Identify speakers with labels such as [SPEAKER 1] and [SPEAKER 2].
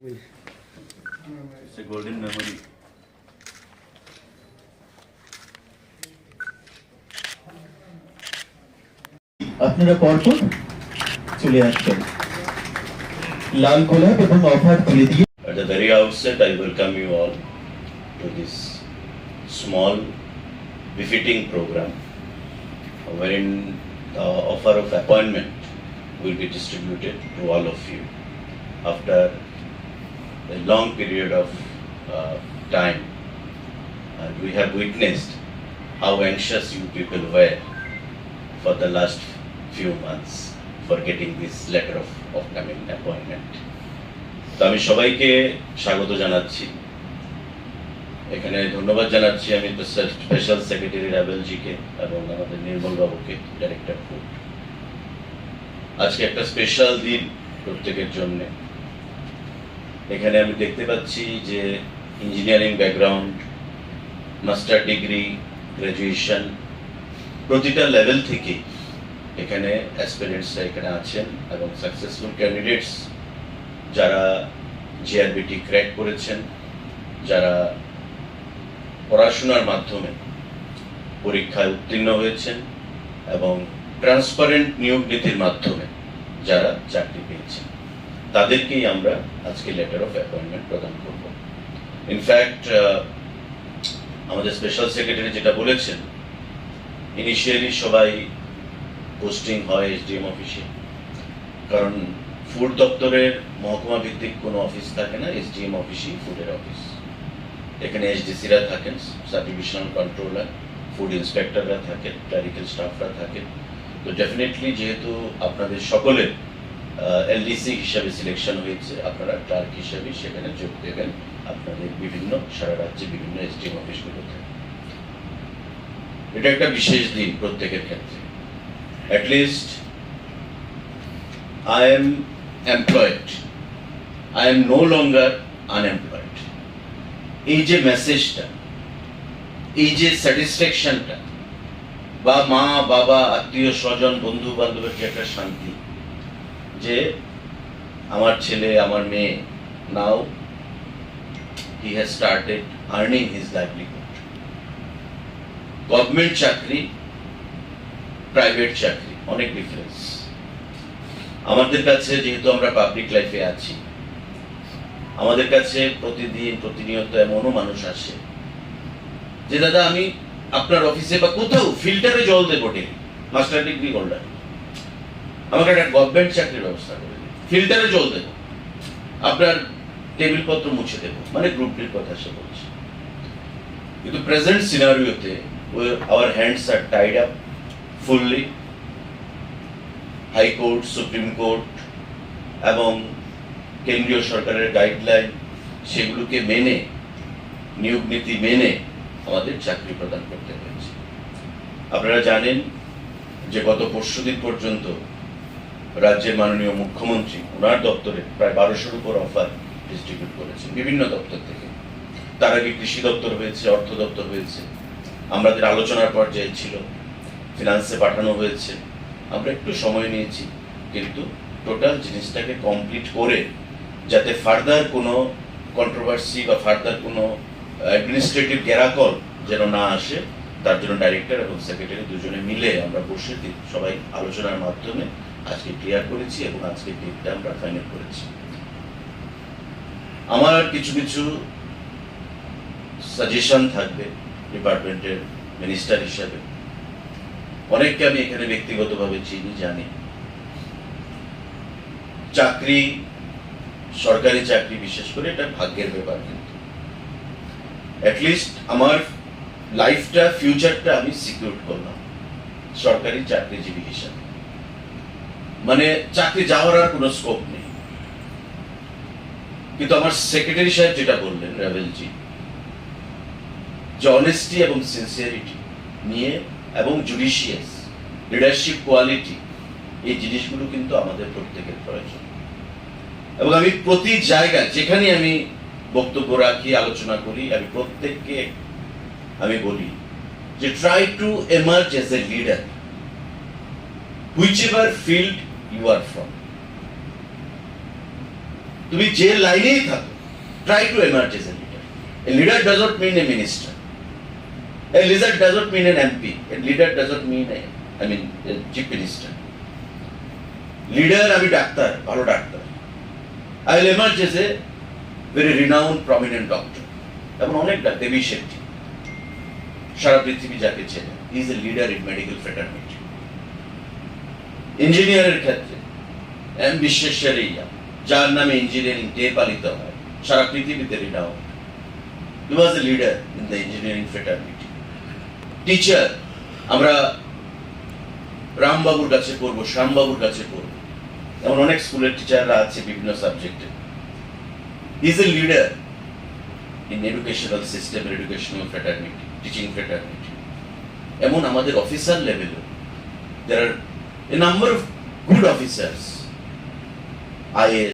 [SPEAKER 1] It's a golden memory.
[SPEAKER 2] আপনারা পরপর চলে আসবেন লাল গোলাপ এবং অফার তুলে দিয়ে
[SPEAKER 1] At the very outset, I welcome you all to this small, befitting program wherein the offer of appointment will be distributed to all of you after a long period of uh, time. And we have witnessed how anxious you people were for the last few months for getting this letter of upcoming appointment. তো আমি সবাইকে স্বাগত জানাচ্ছি এখানে ধন্যবাদ জানাচ্ছি আমি special secretary রাবেলজিকে এবং আমাদের নির্মল বাবুকে ডাইরেক্টর ফুড আজকে একটা স্পেশাল দিন প্রত্যেকের জন্য এখানে আমি দেখতে পাচ্ছি যে engineering background master degree graduation প্রতিটা লেভেল থেকে এখানে অ্যাসপিরেন্টসরা এখানে আছেন এবং সাকসেসফুল ক্যান্ডিডেটস যারা জিআরবিটি ক্র্যাক করেছেন, যারা পড়াশোনার মাধ্যমে পরীক্ষায় উত্তীর্ণ হয়েছেন এবং ট্রান্সপারেন্ট নিয়োগ নীতির মাধ্যমে যারা চাকরি পেয়েছেন। তাদেরকেই আমরা আজকে লেটার অফ অ্যাপয়েন্টমেন্ট প্রদান করব। ইনফ্যাক্ট আমাদের স্পেশাল সেক্রেটারি যেটা বলেছেন ইনিশিয়ালি সবাই পোস্টিং হয় এসডিএম অফিসে কারণ ফুড দপ্তরের মহকুমা ভিত্তিক কোনো অফিস থাকে না এসডিএম অফিসই ফুডের অফিস এখানে এসডিসিরা থাকেন ডিভিশনাল কন্ট্রোলার ফুড ইন্সপেক্টররা থাকেন ক্লারিক্যাল স্টাফরা থাকেন তো ডেফিনেটলি যেহেতু আপনাদের সকলের এলডিসি হিসাবে সিলেকশন হয়েছে, আপনারা ক্লার্ক হিসাবে সেখানে যোগ দেবেন আপনাদের বিভিন্ন সারা রাজ্যে বিভিন্ন এসডিএম অফিসগুলোতে এটা একটা বিশেষ দিন প্রত্যেকের ক্ষেত্রে at least I am employed. I am no longer unemployed. এই যে মেসেজটা এই যে স্যাটিসফ্যাকশনটা বা মা, বাবা, আত্মীয়, স্বজন বন্ধু বান্ধবের যে একটা শান্তি যে আমার ছেলে, আমার মেয়ে now he has started earning his livelihood government চাকরি প্রাইভেট চাকরি, অনেক ডিফারেন্স আমাদের কাছে যেহেতু আমরা পাবলিক লাইফে আছি, আমাদের কাছে প্রতিদিন, প্রতিনিয়ত এমনও মানুষ আসে যে, দাদা, আমি আপনার অফিসে বা কোথাও ফিল্টারে জল দেবো ডেলি মাস্টার ডিগ্রি হোল্ডার আমাকে একটা গভর্নমেন্ট চাকরির ব্যবস্থা করে ফিল্টারে জল দেবো। আপনার টেবিল পত্র মুছে দেবো। মানে গ্রুপ ডির কথা সে বলছে। কিন্তু present সিনারিওতে our hands are tied up fully high court supreme court এবং কেন্দ্রীয় সরকারের গাইডলাইন সেগুলোকে মেনে, নিয়োগ নীতি মেনে আমাদের চাকরি প্রদান করতে হয়েছে। আপনারা জানেন যে গত পরশু দিন পর্যন্ত রাজ্যের মাননীয় মুখ্যমন্ত্রী, ওনার দপ্তরে প্রায় বারোশোর উপর অফার ডিস্ট্রিবিউট করেছেন, বিভিন্ন দপ্তর থেকে। তার আগে কৃষি দপ্তর হয়েছে, অর্থ দপ্তর হয়েছে, আমাদের আলোচনার পর্যায়ে ছিল ফিনান্সে পাঠানো হয়েছে। আমরা একটু সময় নিয়েছি, কিন্তু টোটাল জিনিসটাকে কমপ্লিট করে, যাতে ফার্দার কোনো কন্ট্রোভার্সি বা ফার্দার কোনো অ্যাডমিনিস্ট্রেটিভ গ্যারাকল যেন না আসে, তার জন্য ডাইরেক্টর এবং সেক্রেটারি দুজনে মিলে আমরা বসে সবাই আলোচনার মাধ্যমে আজকে ক্লিয়ার করেছি এবং আজকে ডেটটা আমরা ফাইনাল করেছি। আমার কিছু কিছু সাজেশন থাকবে ডিপার্টমেন্টের মিনিস্টার হিসাবে। অনেককে আমি এখানে ব্যক্তিগতভাবে চিনি, জানি। চাকরি, সরকারি চাকরি বিশেষ করে এটা ভাগ্যের ব্যাপার কিন্তু। অ্যাটলিস্ট আমার লাইফটা ফিউচারটা আমি সিকিউর করলাম। সরকারি চাকরিজীবী হিসাবে। মানে চাকরি যাওয়ার আর কোনো স্কোপ নেই। কিন্তু আমার সেক্রেটারি সাহেব যেটা বললেন রাভেলজি যে অনেস্টি এবং সিনসিয়ারিটি নিয়ে এবং জুডিশিয়াস লিডারশিপ কোয়ালিটি এই জিনিসগুলো কিন্তু আমাদের প্রত্যেকের প্রয়োজন। এবং আমি প্রতি জায়গায় যেখানে আমি বক্তব্য রাখি, আলোচনা করি, আমি প্রত্যেককে আমি বলি যে try to emerge as a leader whichever field you are from. তুমি যে লাইনেই থাকো try to emerge as a leader a leader does not mean a minister a leader does not mean an MP a leader does not mean I mean chief minister leader আমি doctor, ভালো doctor. I will emerge as a very renowned prominent doctor এমন অনেক doctor, Devi Shetty সারা পৃথিবী যাকে চেনে is a leader in medical fraternity ইঞ্জিনিয়ারের ক্ষেত্রে এম বিশ্বেশ্বরাইয়া যার নামে ইঞ্জিনিয়ারিং ডে পালিত হয়, সারা পৃথিবীতে renowned he was a leader in the engineering fraternity teacher আমরা রামবাবুর কাছে পড়ব, শ্যামবাবুর কাছে পড়ব। এমন অনেক স্কুলের টিচাররা আছে বিভিন্ন সাবজেক্টে is a leader in educational system educational fraternity teaching fraternity এমন আমাদের অফিসার লেভেলে there are a number of good officers, IAS,